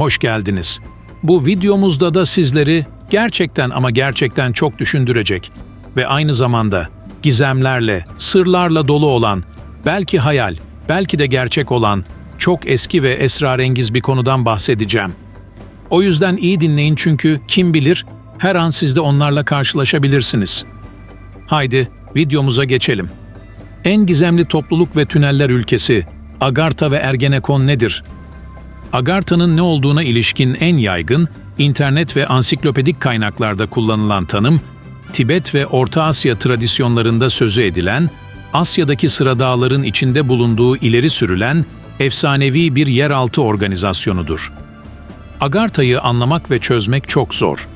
hoş geldiniz. Bu videomuzda da sizleri gerçekten ama gerçekten çok düşündürecek ve aynı zamanda gizemlerle, sırlarla dolu olan, belki hayal, belki de gerçek olan çok eski ve esrarengiz bir konudan bahsedeceğim. O yüzden iyi dinleyin çünkü kim bilir her an siz de onlarla karşılaşabilirsiniz. Haydi videomuza geçelim. En gizemli topluluk ve tüneller ülkesi Agartha ve Ergenekon nedir? Agartha'nın ne olduğuna ilişkin en yaygın, internet ve ansiklopedik kaynaklarda kullanılan tanım, Tibet ve Orta Asya tradisyonlarında sözü edilen, Asya'daki sıradağların içinde bulunduğu ileri sürülen, efsanevi bir yeraltı organizasyonudur. Agartha'yı anlamak ve çözmek çok zor.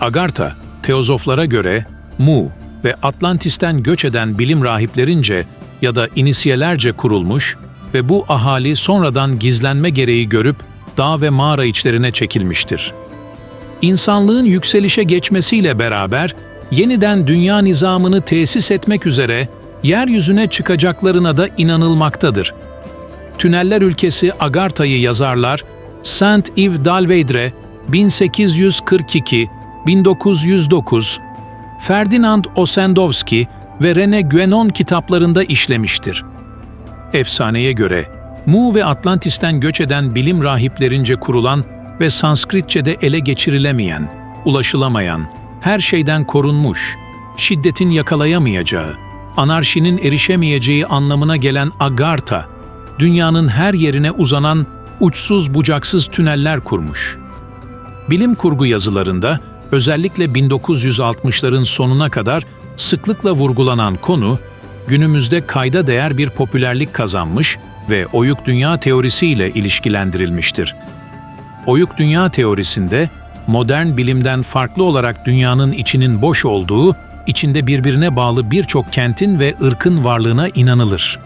Agartha, teozoflara göre Mu ve Atlantis'ten göç eden bilim rahiplerince ya da inisiyelerce kurulmuş ve bu ahali sonradan gizlenme gereği görüp dağ ve mağara içlerine çekilmiştir. İnsanlığın yükselişe geçmesiyle beraber yeniden dünya nizamını tesis etmek üzere yeryüzüne çıkacaklarına da inanılmaktadır. Tüneller ülkesi Agartha'yı yazarlar Saint Yves d'Alveydre 1842-1909, Ferdinand Osendowski ve René Guénon kitaplarında işlemiştir. Efsaneye göre, Mu ve Atlantis'ten göç eden bilim rahiplerince kurulan ve Sanskritçe'de ele geçirilemeyen, ulaşılamayan, her şeyden korunmuş, şiddetin yakalayamayacağı, anarşinin erişemeyeceği anlamına gelen Agartha, dünyanın her yerine uzanan uçsuz bucaksız tüneller kurmuş. Bilim kurgu yazılarında özellikle 1960'ların sonuna kadar sıklıkla vurgulanan konu, günümüzde kayda değer bir popülerlik kazanmış ve oyuk dünya teorisiyle ilişkilendirilmiştir. Oyuk dünya teorisinde modern bilimden farklı olarak dünyanın içinin boş olduğu, içinde birbirine bağlı birçok kentin ve ırkın varlığına inanılır.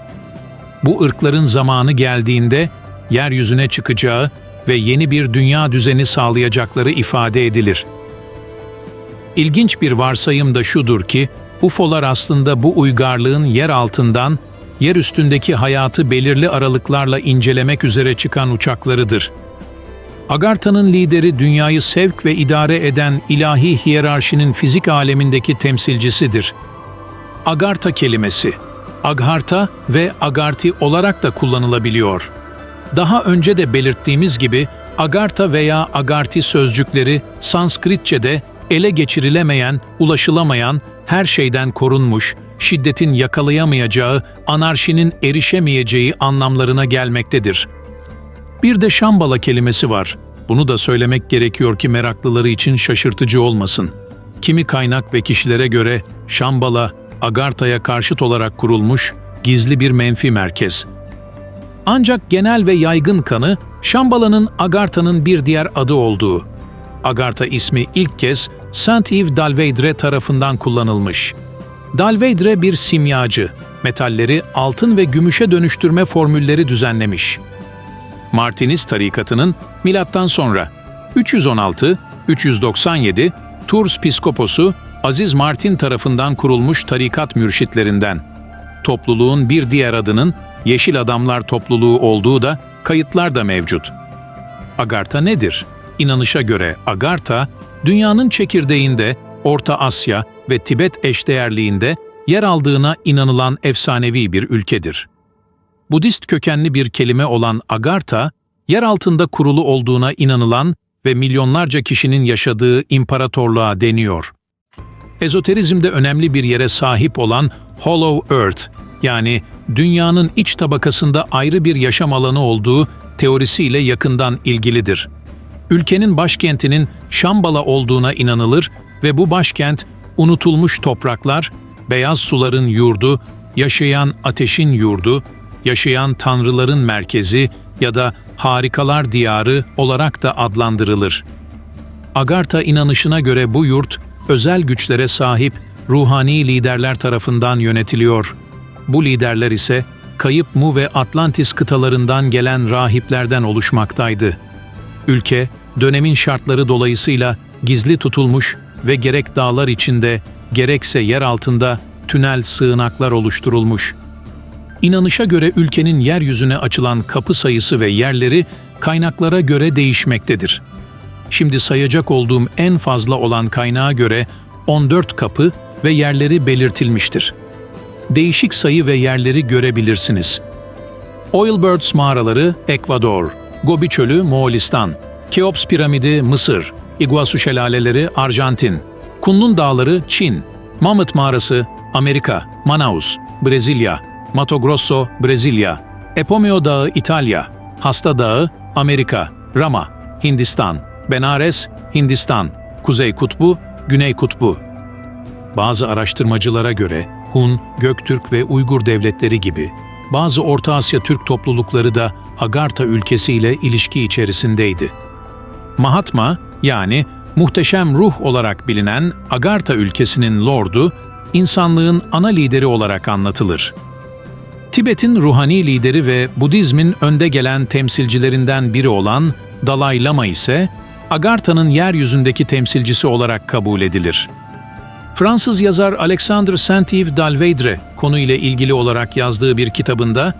Bu ırkların zamanı geldiğinde yeryüzüne çıkacağı ve yeni bir dünya düzeni sağlayacakları ifade edilir. İlginç bir varsayım da şudur ki, UFO'lar aslında bu uygarlığın yer altından, yer üstündeki hayatı belirli aralıklarla incelemek üzere çıkan uçaklarıdır. Agartha'nın lideri dünyayı sevk ve idare eden ilahi hiyerarşinin fizik alemindeki temsilcisidir. Agartha kelimesi, Aghartha ve Agarthi olarak da kullanılabiliyor. Daha önce de belirttiğimiz gibi Agartha veya Agarthi sözcükleri Sanskritçe'de ele geçirilemeyen, ulaşılamayan, her şeyden korunmuş, şiddetin yakalayamayacağı, anarşinin erişemeyeceği anlamlarına gelmektedir. Bir de Şambala kelimesi var. Bunu da söylemek gerekiyor ki meraklıları için şaşırtıcı olmasın. Kimi kaynak ve kişilere göre Şambala, Agartha'ya karşıt olarak kurulmuş gizli bir menfi merkez. Ancak genel ve yaygın kanı Şambala'nın Agartha'nın bir diğer adı olduğu. Agartha ismi ilk kez Saint-Yves d'Alveydre tarafından kullanılmış. Dalveydre bir simyacı, metalleri altın ve gümüşe dönüştürme formülleri düzenlemiş. Martinis tarikatının milattan sonra 316-397 Tours piskoposu Aziz Martin tarafından kurulmuş tarikat mürşitlerinden. Topluluğun bir diğer adının Yeşil Adamlar topluluğu olduğu da kayıtlar mevcut. Agartha nedir? İnanışa göre Agartha, dünyanın çekirdeğinde Orta Asya ve Tibet eşdeğerliğinde yer aldığına inanılan efsanevi bir ülkedir. Budist kökenli bir kelime olan Agartha, yer altında kurulu olduğuna inanılan ve milyonlarca kişinin yaşadığı imparatorluğa deniyor. Ezoterizmde önemli bir yere sahip olan Hollow Earth, yani dünyanın iç tabakasında ayrı bir yaşam alanı olduğu teorisiyle yakından ilgilidir. Ülkenin başkentinin Şambala olduğuna inanılır ve bu başkent unutulmuş topraklar, beyaz suların yurdu, yaşayan ateşin yurdu, yaşayan tanrıların merkezi ya da harikalar diyarı olarak da adlandırılır. Agartha inanışına göre bu yurt, özel güçlere sahip ruhani liderler tarafından yönetiliyor. Bu liderler ise Kayıp Mu ve Atlantis kıtalarından gelen rahiplerden oluşmaktaydı. Ülke, dönemin şartları dolayısıyla gizli tutulmuş ve gerek dağlar içinde, gerekse yer altında tünel sığınaklar oluşturulmuş. İnanışa göre ülkenin yeryüzüne açılan kapı sayısı ve yerleri kaynaklara göre değişmektedir. Şimdi sayacak olduğum en fazla olan kaynağa göre 14 kapı ve yerleri belirtilmiştir. Değişik sayı ve yerleri görebilirsiniz. Oilbirds mağaraları Ekvador, Gobi Çölü Moğolistan, Keops piramidi Mısır, Iguazu şelaleleri Arjantin, Kunlun Dağları Çin, Mamut mağarası Amerika, Manaus, Brezilya, Mato Grosso Brezilya, Epomeo Dağı İtalya, Hasta Dağı Amerika, Rama, Hindistan, Benares, Hindistan, Kuzey Kutbu, Güney Kutbu. Bazı araştırmacılara göre Hun, Göktürk ve Uygur devletleri gibi bazı Orta Asya Türk toplulukları da Agartha ülkesiyle ilişki içerisindeydi. Mahatma yani muhteşem ruh olarak bilinen Agartha ülkesinin lordu, insanlığın ana lideri olarak anlatılır. Tibet'in ruhani lideri ve Budizmin önde gelen temsilcilerinden biri olan Dalai Lama ise Agartha'nın yeryüzündeki temsilcisi olarak kabul edilir. Fransız yazar Alexandre Saint-Yves d'Alveydre konuyla ilgili olarak yazdığı bir kitabında,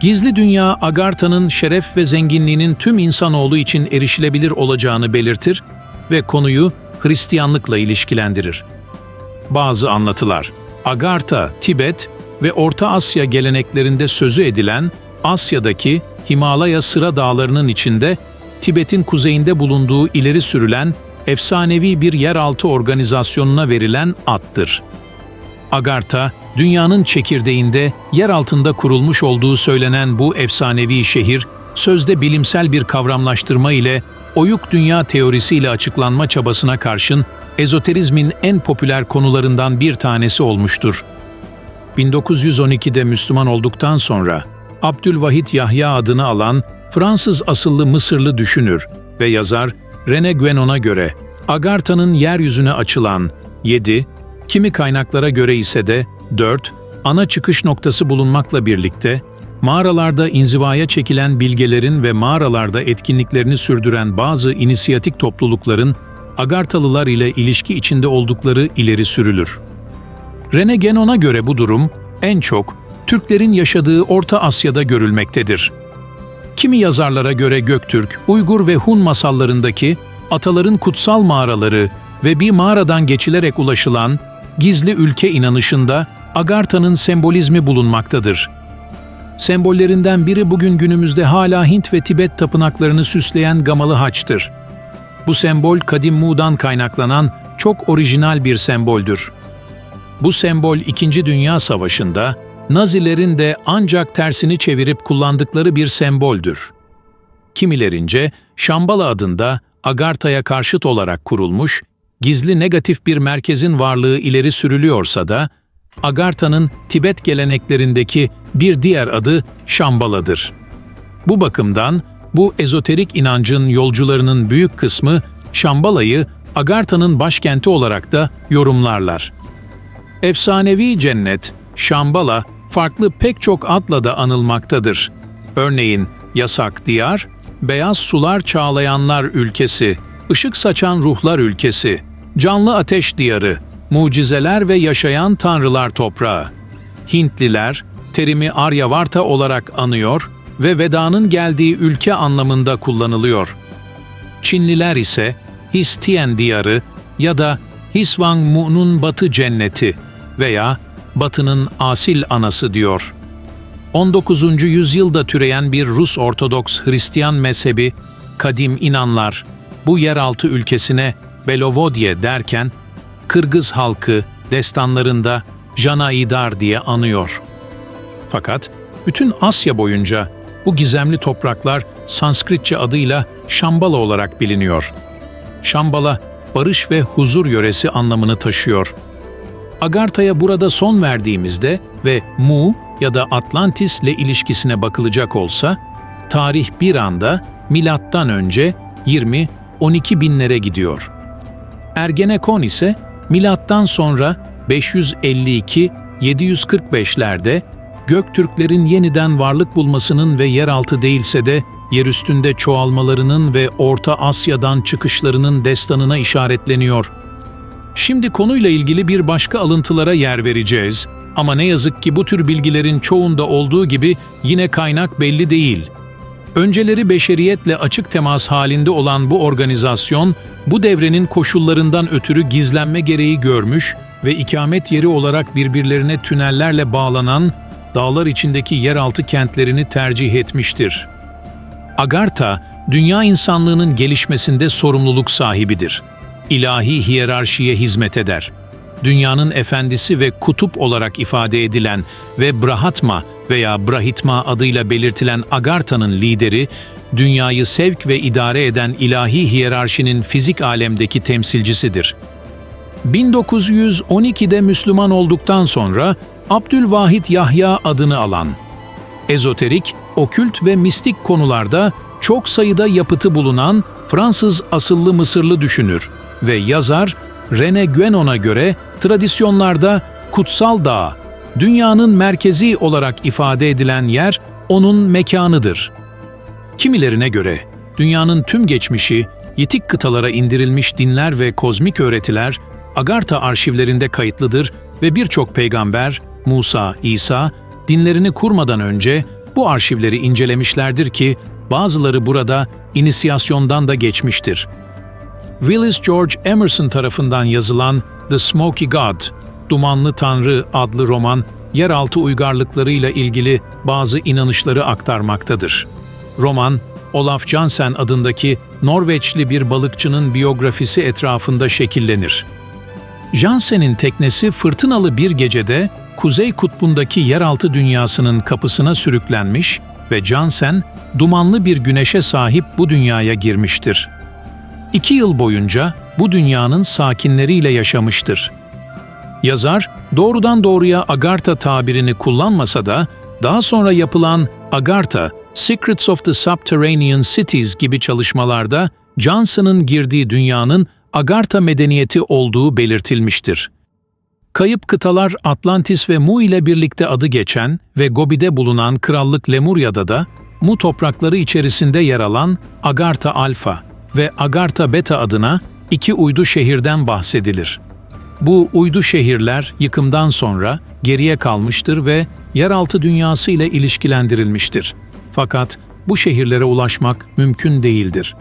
Gizli Dünya Agartha'nın şeref ve zenginliğinin tüm insanoğlu için erişilebilir olacağını belirtir ve konuyu Hristiyanlıkla ilişkilendirir. Bazı anlatılar, Agartha, Tibet ve Orta Asya geleneklerinde sözü edilen Asya'daki Himalaya sıra dağlarının içinde Tibet'in kuzeyinde bulunduğu ileri sürülen efsanevi bir yeraltı organizasyonuna verilen addır. Agartha, dünyanın çekirdeğinde yer altında kurulmuş olduğu söylenen bu efsanevi şehir, sözde bilimsel bir kavramlaştırma ile oyuk dünya teorisiyle açıklanma çabasına karşın ezoterizmin en popüler konularından bir tanesi olmuştur. 1912'de Müslüman olduktan sonra Abdülvahit Yahya adını alan Fransız asıllı Mısırlı düşünür ve yazar René Guénon'a göre Agartha'nın yeryüzüne açılan 7, kimi kaynaklara göre ise de 4, ana çıkış noktası bulunmakla birlikte mağaralarda inzivaya çekilen bilgelerin ve mağaralarda etkinliklerini sürdüren bazı inisiyatik toplulukların Agartalılar ile ilişki içinde oldukları ileri sürülür. Rene Genon'a göre bu durum en çok Türklerin yaşadığı Orta Asya'da görülmektedir. Kimi yazarlara göre Göktürk, Uygur ve Hun masallarındaki ataların kutsal mağaraları ve bir mağaradan geçilerek ulaşılan gizli ülke inanışında Agartha'nın sembolizmi bulunmaktadır. Sembollerinden biri bugün günümüzde hala Hint ve Tibet tapınaklarını süsleyen gamalı haçtır. Bu sembol Kadim Mu'dan kaynaklanan çok orijinal bir semboldür. Bu sembol İkinci Dünya Savaşı'nda Nazilerin de ancak tersini çevirip kullandıkları bir semboldür. Kimilerince Şambala adında Agartha'ya karşıt olarak kurulmuş, gizli negatif bir merkezin varlığı ileri sürülüyorsa da, Agartha'nın Tibet geleneklerindeki bir diğer adı Şambala'dır. Bu bakımdan bu ezoterik inancın yolcularının büyük kısmı Şambala'yı Agartha'nın başkenti olarak da yorumlarlar. Efsanevi cennet, Şambala, farklı pek çok adla da anılmaktadır. Örneğin Yasak Diyar, Beyaz Sular Çağlayanlar Ülkesi, Işık Saçan Ruhlar Ülkesi, Canlı Ateş Diyarı, Mucizeler ve Yaşayan Tanrılar Toprağı. Hintliler, terimi Aryavarta olarak anıyor ve Veda'nın geldiği ülke anlamında kullanılıyor. Çinliler ise Histien Diyarı ya da Hiswang Mu'nun Batı Cenneti veya Batı'nın asil anası diyor. 19. yüzyılda türeyen bir Rus Ortodoks Hristiyan mezhebi, kadim inanlar, bu yeraltı ülkesine Belovodye derken, Kırgız halkı destanlarında Janaidar diye anıyor. Fakat bütün Asya boyunca bu gizemli topraklar Sanskritçe adıyla Şambala olarak biliniyor. Şambala, barış ve huzur yöresi anlamını taşıyor. Agartha'ya burada son verdiğimizde ve Mu ya da Atlantis ile ilişkisine bakılacak olsa, tarih bir anda milattan önce 20-12 binlere gidiyor. Ergenekon ise milattan sonra 552-745'lerde Göktürklerin yeniden varlık bulmasının ve yeraltı değilse de yerüstünde çoğalmalarının ve Orta Asya'dan çıkışlarının destanına işaretleniyor. Şimdi konuyla ilgili bir başka alıntılara yer vereceğiz ama ne yazık ki bu tür bilgilerin çoğunda olduğu gibi yine kaynak belli değil. Önceleri beşeriyetle açık temas halinde olan bu organizasyon, bu devrenin koşullarından ötürü gizlenme gereği görmüş ve ikamet yeri olarak birbirlerine tünellerle bağlanan dağlar içindeki yeraltı kentlerini tercih etmiştir. Agartha, dünya insanlığının gelişmesinde sorumluluk sahibidir. İlahi hiyerarşiye hizmet eder. Dünyanın efendisi ve kutup olarak ifade edilen ve Brahatma veya Brahitma adıyla belirtilen Agartha'nın lideri, dünyayı sevk ve idare eden ilahi hiyerarşinin fizik alemdeki temsilcisidir. 1912'de Müslüman olduktan sonra Abdülvahit Yahya adını alan, ezoterik, okült ve mistik konularda çok sayıda yapıtı bulunan Fransız asıllı Mısırlı düşünür ve yazar René Guénon'a göre tradisyonlarda kutsal dağ, dünyanın merkezi olarak ifade edilen yer onun mekanıdır. Kimilerine göre dünyanın tüm geçmişi, yitik kıtalara indirilmiş dinler ve kozmik öğretiler Agartha arşivlerinde kayıtlıdır ve birçok peygamber, Musa, İsa, dinlerini kurmadan önce bu arşivleri incelemişlerdir ki bazıları burada inisiyasyondan da geçmiştir. Willis George Emerson tarafından yazılan The Smoky God, Dumanlı Tanrı adlı roman, yeraltı uygarlıklarıyla ilgili bazı inanışları aktarmaktadır. Roman, Olaf Jansen adındaki Norveçli bir balıkçının biyografisi etrafında şekillenir. Jansen'in teknesi fırtınalı bir gecede Kuzey Kutbu'ndaki yeraltı dünyasının kapısına sürüklenmiş ve Jansen, dumanlı bir güneşe sahip bu dünyaya girmiştir. İki yıl boyunca bu dünyanın sakinleriyle yaşamıştır. Yazar, doğrudan doğruya Agartha tabirini kullanmasa da, daha sonra yapılan Agartha, Secrets of the Subterranean Cities gibi çalışmalarda Johnson'ın girdiği dünyanın Agartha medeniyeti olduğu belirtilmiştir. Kayıp kıtalar Atlantis ve Mu ile birlikte adı geçen ve Gobi'de bulunan Krallık Lemurya'da da Mu toprakları içerisinde yer alan Agartha Alfa ve Agartha Beta adına iki uydu şehirden bahsedilir. Bu uydu şehirler yıkımdan sonra geriye kalmıştır ve yeraltı dünyası ile ilişkilendirilmiştir. Fakat bu şehirlere ulaşmak mümkün değildir.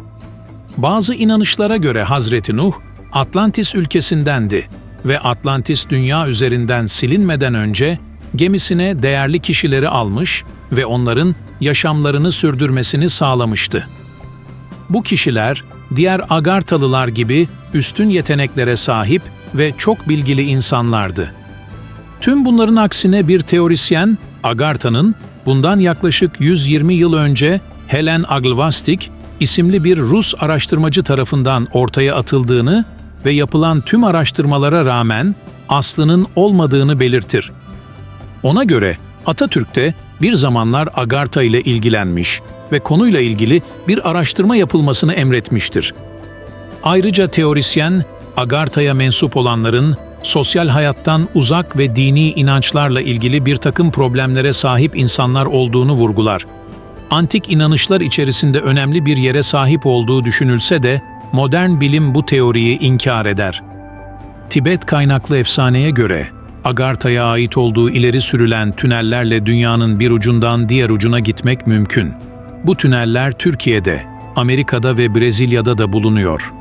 Bazı inanışlara göre Hazreti Nuh, Atlantis ülkesindendi ve Atlantis dünya üzerinden silinmeden önce gemisine değerli kişileri almış ve onların yaşamlarını sürdürmesini sağlamıştı. Bu kişiler diğer Agartalılar gibi üstün yeteneklere sahip ve çok bilgili insanlardı. Tüm bunların aksine bir teorisyen, Agartha'nın bundan yaklaşık 120 yıl önce Helen Aglvastik isimli bir Rus araştırmacı tarafından ortaya atıldığını ve yapılan tüm araştırmalara rağmen aslının olmadığını belirtir. Ona göre Atatürk'te bir zamanlar Agartha ile ilgilenmiş ve konuyla ilgili bir araştırma yapılmasını emretmiştir. Ayrıca teorisyen, Agartha'ya mensup olanların sosyal hayattan uzak ve dini inançlarla ilgili bir takım problemlere sahip insanlar olduğunu vurgular. Antik inanışlar içerisinde önemli bir yere sahip olduğu düşünülse de modern bilim bu teoriyi inkar eder. Tibet kaynaklı efsaneye göre Agartha'ya ait olduğu ileri sürülen tünellerle dünyanın bir ucundan diğer ucuna gitmek mümkün. Bu tüneller Türkiye'de, Amerika'da ve Brezilya'da da bulunuyor.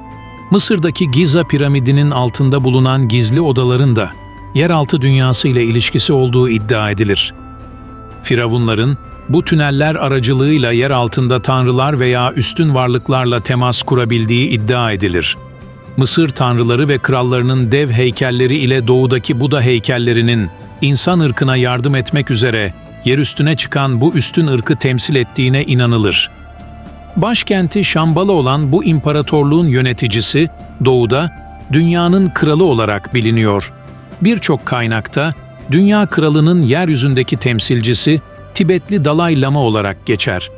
Mısır'daki Giza piramidinin altında bulunan gizli odaların da yeraltı dünyası ile ilişkisi olduğu iddia edilir. Firavunların bu tüneller aracılığıyla yer altında tanrılar veya üstün varlıklarla temas kurabildiği iddia edilir. Mısır tanrıları ve krallarının dev heykelleri ile doğudaki Buda heykellerinin insan ırkına yardım etmek üzere yer üstüne çıkan bu üstün ırkı temsil ettiğine inanılır. Başkenti Şambala olan bu imparatorluğun yöneticisi doğuda dünyanın kralı olarak biliniyor. Birçok kaynakta dünya kralının yeryüzündeki temsilcisi Tibetli Dalai Lama olarak geçer.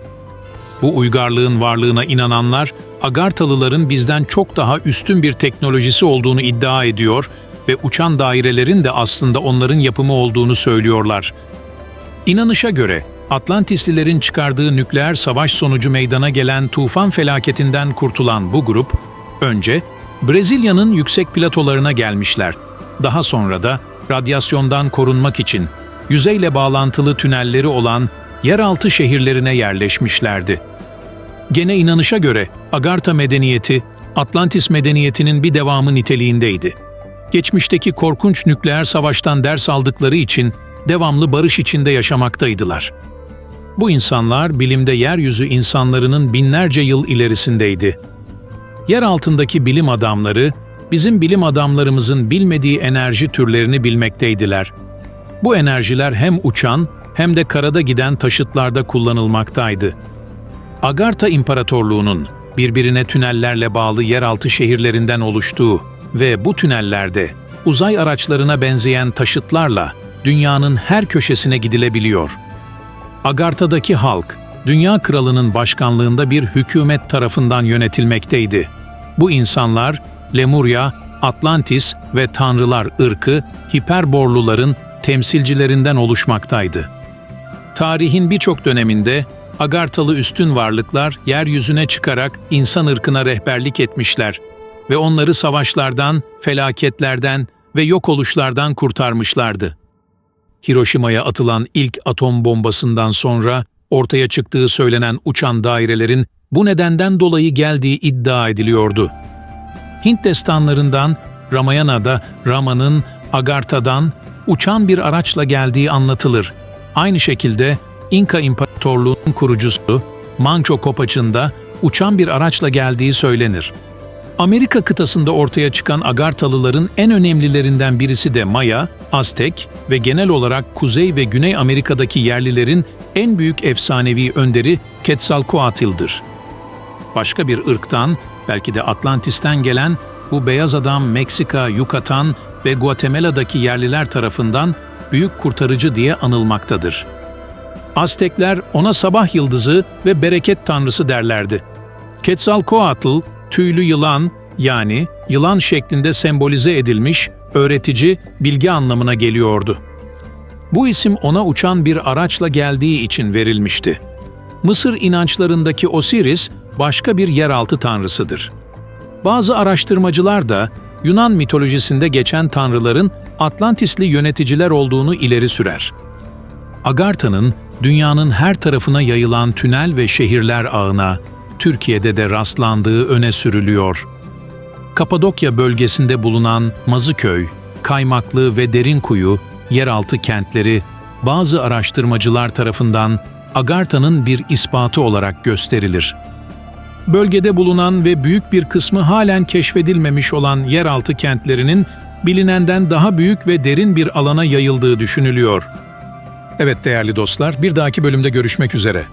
Bu uygarlığın varlığına inananlar, Agartalıların bizden çok daha üstün bir teknolojisi olduğunu iddia ediyor ve uçan dairelerin de aslında onların yapımı olduğunu söylüyorlar. İnanışa göre Atlantislilerin çıkardığı nükleer savaş sonucu meydana gelen tufan felaketinden kurtulan bu grup, önce Brezilya'nın yüksek platolarına gelmişler. Daha sonra da radyasyondan korunmak için yüzeyle bağlantılı tünelleri olan yeraltı şehirlerine yerleşmişlerdi. Gene inanışa göre Agartha medeniyeti, Atlantis medeniyetinin bir devamı niteliğindeydi. Geçmişteki korkunç nükleer savaştan ders aldıkları için devamlı barış içinde yaşamaktaydılar. Bu insanlar bilimde yeryüzü insanlarının binlerce yıl ilerisindeydi. Yer altındaki bilim adamları, bizim bilim adamlarımızın bilmediği enerji türlerini bilmekteydiler. Bu enerjiler hem uçan hem de karada giden taşıtlarda kullanılmaktaydı. Agartha İmparatorluğu'nun birbirine tünellerle bağlı yeraltı şehirlerinden oluştuğu ve bu tünellerde uzay araçlarına benzeyen taşıtlarla dünyanın her köşesine gidilebiliyor. Agartha'daki halk, Dünya Kralı'nın başkanlığında bir hükümet tarafından yönetilmekteydi. Bu insanlar, Lemurya, Atlantis ve Tanrılar ırkı, Hiperborluların temsilcilerinden oluşmaktaydı. Tarihin birçok döneminde Agarthalı üstün varlıklar yeryüzüne çıkarak insan ırkına rehberlik etmişler ve onları savaşlardan, felaketlerden ve yok oluşlardan kurtarmışlardı. Hiroşima'ya atılan ilk atom bombasından sonra ortaya çıktığı söylenen uçan dairelerin bu nedenden dolayı geldiği iddia ediliyordu. Hint destanlarından Ramayana'da Rama'nın Agartha'dan uçan bir araçla geldiği anlatılır. Aynı şekilde İnka İmparatorluğu'nun kurucusu Mancho Kopac'ın da uçan bir araçla geldiği söylenir. Amerika kıtasında ortaya çıkan Agarthalıların en önemlilerinden birisi de Maya, Aztek ve genel olarak Kuzey ve Güney Amerika'daki yerlilerin en büyük efsanevi önderi Quetzalcoatl'dır. Başka bir ırktan, belki de Atlantis'ten gelen bu beyaz adam Meksika, Yucatan ve Guatemala'daki yerliler tarafından büyük kurtarıcı diye anılmaktadır. Aztekler ona sabah yıldızı ve bereket tanrısı derlerdi. Quetzalcoatl, tüylü yılan yani yılan şeklinde sembolize edilmiş, öğretici, bilgi anlamına geliyordu. Bu isim ona uçan bir araçla geldiği için verilmişti. Mısır inançlarındaki Osiris başka bir yeraltı tanrısıdır. Bazı araştırmacılar da Yunan mitolojisinde geçen tanrıların Atlantisli yöneticiler olduğunu ileri sürer. Agartha'nın dünyanın her tarafına yayılan tünel ve şehirler ağına Türkiye'de de rastlandığı öne sürülüyor. Kapadokya bölgesinde bulunan Mazıköy, Kaymaklı ve Derinkuyu yeraltı kentleri bazı araştırmacılar tarafından Agartha'nın bir ispatı olarak gösterilir. Bölgede bulunan ve büyük bir kısmı halen keşfedilmemiş olan yeraltı kentlerinin bilinenden daha büyük ve derin bir alana yayıldığı düşünülüyor. Evet değerli dostlar, bir dahaki bölümde görüşmek üzere.